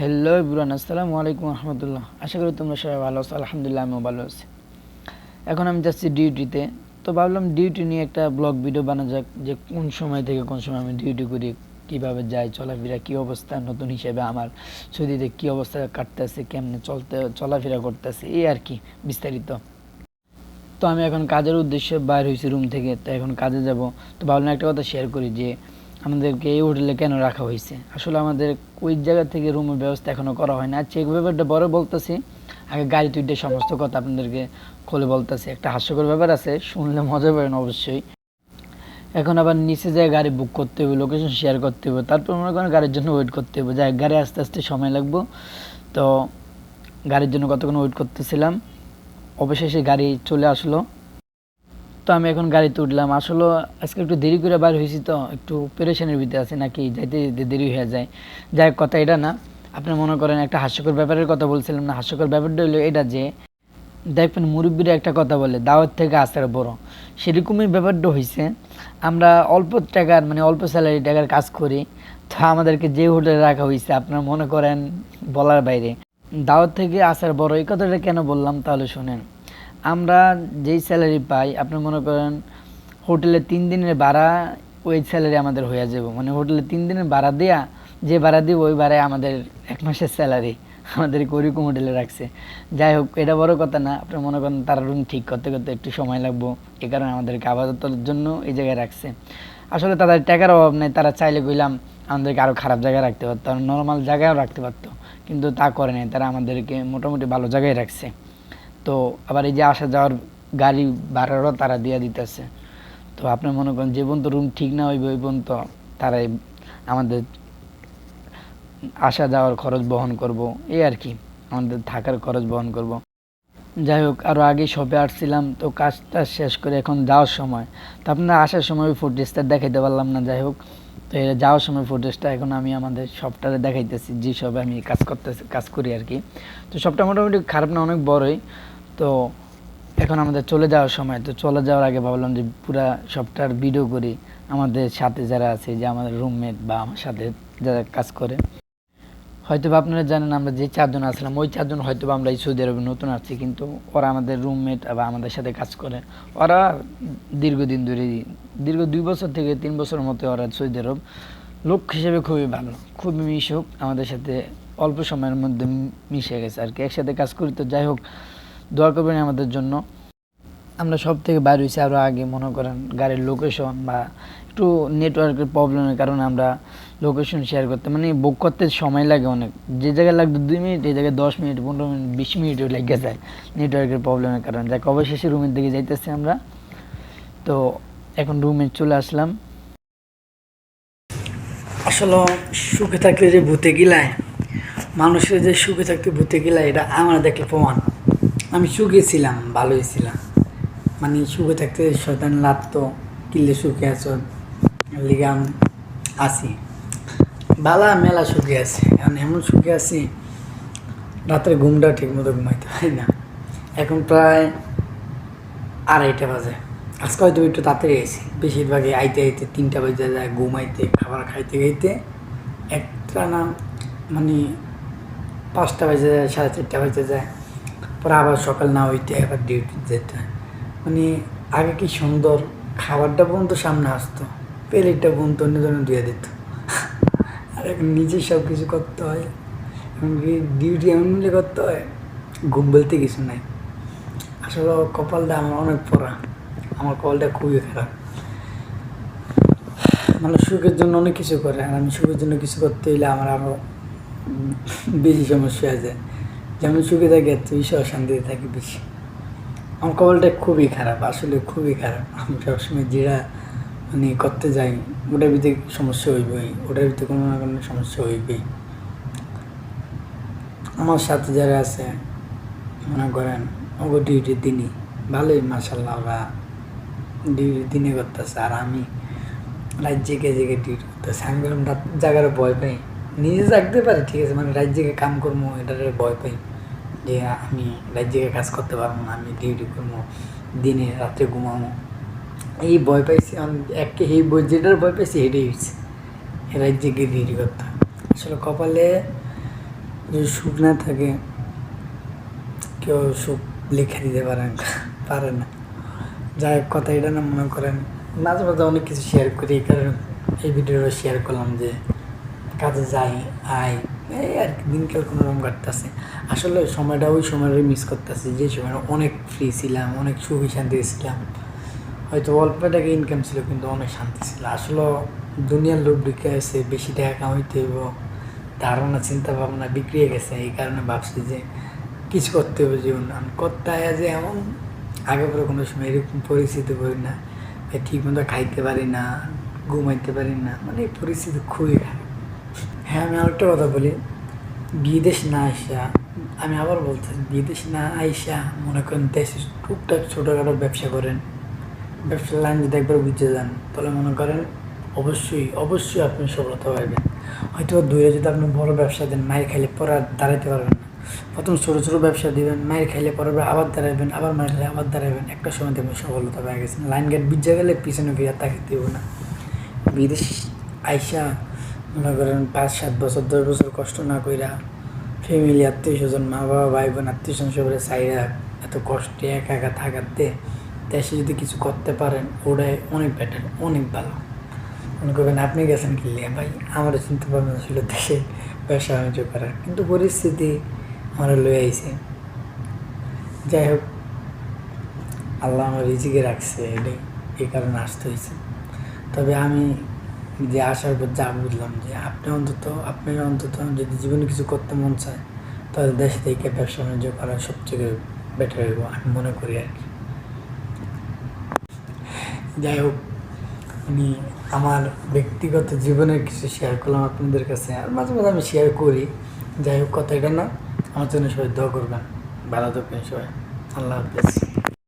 Hello ইবরান আসসালামু আলাইকুম রহমতুল্লাহ আশা করি তোমরা সবাই ভালো আছো, আলহামদুলিল্লাহ আমিও ভালো আছি। এখন আমি যাচ্ছি ডিউটিতে তো ভাবলাম ডিউটি নিয়ে একটা ব্লগ ভিডিও বানা যাক, যে কোন সময় থেকে কোন সময় আমি ডিউটি করি, কীভাবে যাই, চলাফেরা কী অবস্থা, নতুন হিসেবে আমার সৌদিতে কী অবস্থা কাটতেছে, কেমনে চলতে, চলাফেরা করতেছে, এই আর কি, বিস্তারিত। তো আমি এখন কাজের উদ্দেশ্যে বাইর হয়েছি রুম থেকে, তো এখন কাজে যাব। তো ভাবলাম একটা কথা শেয়ার করি যে আমাদেরকে এই হোটেলে কেন রাখা হয়েছে? আসলে আমাদের ওই জায়গা থেকে রুমের ব্যবস্থা এখনও করা হয় না। আচ্ছা এই ব্যাপারটা বড় বলতেছি। আগে গাড়ি তুইটে সমস্ত কথা আপনাদেরকে খুলে বলতেছি। একটা হাস্যকর ব্যাপার আছে, শুনলে মজা পাবেন অবশ্যই। এখন আবার নিচে যায় গাড়ি বুক করতে হবে লোকেশন শেয়ার করতে হবে তারপর মনে করেন গাড়ির জন্য ওয়েট করতে হবে যাই গাড়ি আস্তে আস্তে সময় লাগবো। তো গাড়ির জন্য কতক্ষণ ওয়েট করতেছিলাম? অবশেষে গাড়ি চলে আসলো। তো আমি এখন গাড়িতে উঠলাম। আসলে আজকে একটু দেরি করে বার হয়েছি তো, একটু পেরেশানির ভিতরে আছে, নাকি যাইতে যেতে দেরি হয়ে যায়। যাই কথা এটা না। আপনি মনে করেন একটা হাস্যকর ব্যাপারের কথা বলছিলাম না, হাস্যকর ব্যাপারটা হলো এটা যে, দেখবেন মুরব্বীরা একটা কথা বলে, দাওয়াত থেকে আসার বড়। সেরকমই ব্যাপারটা হয়েছে আমরা অল্প টাকার মানে অল্প স্যালারি টাকার কাজ করি। তো আমাদেরকে যে হোটেলে রাখা হয়েছে আপনারা মনে করেন বলার বাইরে। দাওয়াত থেকে আসার বড়, এই কথাটা কেন বললাম তাহলে শুনেন। আমরা যেই স্যালারি পাই, আপনি মনে করেন হোটেলে তিন দিনের ভাড়া, ওই স্যালারি আমাদের হয়ে যাবে। মানে হোটেলে তিন দিনের ভাড়া দেয়া, যে ভাড়া দিব, ওই ভাড়ায় আমাদের এক মাসের স্যালারি আমাদের ওইরকম হোটেলে রাখছে। যাই হোক, এটা বড় কথা না, আপনি মনে করেন তারা রুম ঠিক করতে করতে একটু সময় লাগবো, এ কারণে আমাদেরকে আপাততর জন্য এই জায়গায় রাখছে। আসলে তাদের টাকার অভাব নেই, তারা চাইলে কইলাম আমাদেরকে আরও খারাপ জায়গায় রাখতে পারতো নর্মাল জায়গায়ও রাখতে পারতো, কিন্তু তা করে নাই, তারা আমাদেরকে মোটামুটি ভালো জায়গায় রাখছে। তো আবার এই যে আসা যাওয়ার গাড়ি ভাড়ারও তারা দিয়ে দিতেছে। তো আপনি মনে করেন যে পর্যন্ত রুম ঠিক না হইবে, ওই পর্যন্ত তারাই আমাদের আসা যাওয়ার খরচ বহন করব। এই আর কি, আমাদের থাকার খরচ বহন করব। যাই হোক আরও আগে শপে আসছিলাম, তো কাজটা শেষ করে এখন যাওয়ার সময়। তো আপনার আসার সময় ওই ফুটেজটা দেখাইতে পারলাম না, যাই হোক। তো এটা যাওয়ার সময় ফুটেজটা এখন আমি আমাদের শপটারে দেখাইতেছি, যে শপে আমি কাজ করতেছি, কাজ করি আর কি। তো শপটা মোটামুটি খারাপ না, অনেক বড়ই। তো এখন আমাদের চলে যাওয়ার সময়, তো চলে যাওয়ার আগে ভাবলাম যে পুরা সবটার ভিডিও করি। আমাদের সাথে যারা আছে, যে আমাদের রুমমেট বা আমার সাথে যারা কাজ করে। হয়তো বা আপনারা জানেন, আমরা যে চারজন আসলাম ওই চারজন হয়তো আমরা এই সৌদি আরবে নতুন আসছি, কিন্তু ওরা আমাদের রুমমেট বা আমাদের সাথে কাজ করে। ওরা দীর্ঘদিন ধরে দীর্ঘ দুই বছর থেকে তিন বছরের মতো ওরা সৌদি আরব। লোক হিসেবে খুবই ভালো, খুবই মিশুক, আমাদের সাথে অল্প সময়ের মধ্যে মিশে গেছে আর কি, একসাথে কাজ করি। তো যাই হোক দোয়া করবেন আমাদের জন্য। আমরা সব থেকে বাইরে হয়েছি আরও আগে, মনে করেন গাড়ির লোকেশন বা একটু নেটওয়ার্কের প্রবলেমের কারণে আমরা লোকেশন শেয়ার করতে মানে বুক করতে সময় লাগে অনেক। যে জায়গায় লাগতো দুই মিনিট, এই জায়গায় দশ মিনিট, পনেরো মিনিট, বিশ মিনিটও লেগে যায় নেটওয়ার্কের প্রবলেমের কারণে। যাক, অবশেষে রুমের দিকে যাইতেছি আমরা। তো এখন রুমে চলে আসলাম। আসলে সুখে থাকলে যে ভূতে গিলায়, মানুষের যে সুখে থাকতে ভূতে গিলায়, এটা আমার দেখলে প্রমাণ। আমি ছিলাম, ভালোই ছিলাম। মানে সুখে থাকতে শয়তান লাগতো কিল্লে সুখে আছো? লিগে আমি আসি বালা মেলা সুখে আছে। এখন এমন সুখে আছি, রাতের ঘুমটা ঠিক মতো ঘুমাইতে পারি না। এখন প্রায় আড়াইটা বাজে। আজকে হয়তো একটু তাড়াতাড়ি গেছি বেশিরভাগই আইতে আইতে তিনটা বাজে যায় ঘুমাইতে, খাবার খাইতে খাইতে। একটা না মানে পাঁচটা বাজে যায়, সাড়ে চারটা বাজে যায়। পরে আবার সকাল না হইতে আবার ডিউটি যেতে হয়। মানে আগে কি সুন্দর খাবারটা পর্যন্ত সামনে আসতো, প্লেটটা পর্যন্ত অন্য জন্য ধুয়ে দিত। আর এখন নিজে সব কিছু করতে হয় এমনকি ডিউটি এমনভাবে করতে হয়, ঘুম বলতে কিছু নাই। আসলে কপালটা আমার অনেক পড়া, আমার কপালটা খুবই খারাপ। মানুষ সুখের জন্য অনেক কিছু করে, আর আমি সুখের জন্য কিছু করতে হইলে আমার আরও বেশি সমস্যা হয়ে যায়। যেমন সুখে থাকি এত বেশি অশান্তিতে থাকি বেশি। আমার কপালটা খুবই খারাপ, আসলে খুবই খারাপ। আমি সবসময় যেটা মানে করতে যাই, ওটার ভিতরে সমস্যা হইবই, ওটার ভিতরে কোনো না কোনো সমস্যা হইবেই। আমার সাথে যারা আছে, মনে করেন, ওগো ডিউটির দিনই। ভালোই মাসাল্লাহ ওরা ডিউটি দিনে করতেছে। আর আমি রাত জেগে জেগে ডিউটি করতেছে। আমি বললাম, রাত জাগারও ভয় পাই নিজে জাগতে পারি, ঠিক আছে? মানে জেগে কাম করব এটার ভয় পাই যে আমি জেগে কাজ করতে পারব না, আমি ডিউটি করব দিনে রাত্রে ঘুমাবো এই ভয় পাইছি একে, এই বই যেটার ভয় পাইছি এটাই হয়েছে রাত জেগে ডিউটি করতে। আসলে কপালে যদি সুখ না থাকে, কেউ সুখ লিখে দিতে পারে পারে না। যাই কথা এটা না, মনে করেন, মাঝে মাঝে অনেক কিছু শেয়ার করি এই কারণে এই ভিডিওটা শেয়ার করলাম যে কাজে যাই, আই, এই আর দিনকাল কোনো রকম কাটতেছে। আসলে সময়টা ওই সময়টাই মিস করতেছি, যে সময় অনেক ফ্রি ছিলাম, অনেক সুখী শান্তি ছিলাম। হয়তো অল্প টাকা ইনকাম ছিল, কিন্তু অনেক শান্তি ছিল। আসলে দুনিয়ার লোক ঢুকে আছে, বেশি টাকা কামাইতে হইব, ধারণা চিন্তা ভাবনা বিক্রি হয়ে গেছে। এই কারণে ভাবছি যে কিছু করতে হবে জীবন। আমি করতে হয় যে এমন, আগে পরে কোনো সময় এরকম পরিস্থিতি পড়ি না। ঠিক মতো খাইতে পারি না, ঘুমাইতে পারি না। মানে এই পরিস্থিতি খুবই হ্যাঁ আমি আরেকটা কথা বলি। বিদেশ না আইসা, আমি আবার বলতে বিদেশ না আইসা মনে করেন দেশে টুকটাক ছোটোখাটো ব্যবসা করেন। ব্যবসার লাইন যদি একবার বুঝে যান, তাহলে মনে করেন অবশ্যই অবশ্যই আপনি সফলতা পাইবেন। হয়তো দূরে যদি আপনি বড় ব্যবসা দেন মায়ের খাইলে পরে আর দাঁড়াইতে পারবেন না। প্রথম ছোটো ছোটো ব্যবসা দিবেন মায়ের খাইলে পরে আবার দাঁড়াবেন আবার মায়ের খাইলে আবার দাঁড়াবেন একটা সময় দেখবেন সফলতা পেয়ে গেছেন। লাইন গেট বুঝে গেলে পিছনে ফিরে তাকে দেবো না। বিদেশ আইসা মনে করেন পাঁচ, সাত বছর, দশ বছর কষ্ট না কইরা ফ্যামিলি আত্মীয় স্বজন মা বাবা ভাই বোন আত্মীয় স্বজন সবাই চাইরা এত কষ্টে একা একা থাকাতে দেশে যদি কিছু করতে পারেন, ওটাই অনেক বেটার অনেক ভালো। মনে করবেন আপনি গেছেন কি ভাই, আমারও চিন্তা ভাবনা ছিল দেশে ব্যবসা বাণিজ্য করার, কিন্তু পরিস্থিতি আমার লয়ে আইছে। যাই হোক, আল্লাহ আমার রিজিকে রাখছে, এটাই এই কারণে আসতে হয়েছে তবে আমি যে আসার পর যা বুঝলাম যে আপনি অন্তত আপনি অন্তত যদি জীবনে কিছু করতে মন চায়, তাহলে দেশে থেকে ব্যবসা বাণিজ্য করা সবচেয়ে বেটার হইব, আমি মনে করি আর কি। যাই হোক, আমি আমার ব্যক্তিগত জীবনের কিছু শেয়ার করলাম আপনাদের কাছে, আর মাঝে মাঝে আমি শেয়ার করি। যাই হোক, কথা এটা না, আমার জন্য সবাই দোয়া করবেন। ভালো থাকবেন সবাই। আল্লাহ হাফেজ।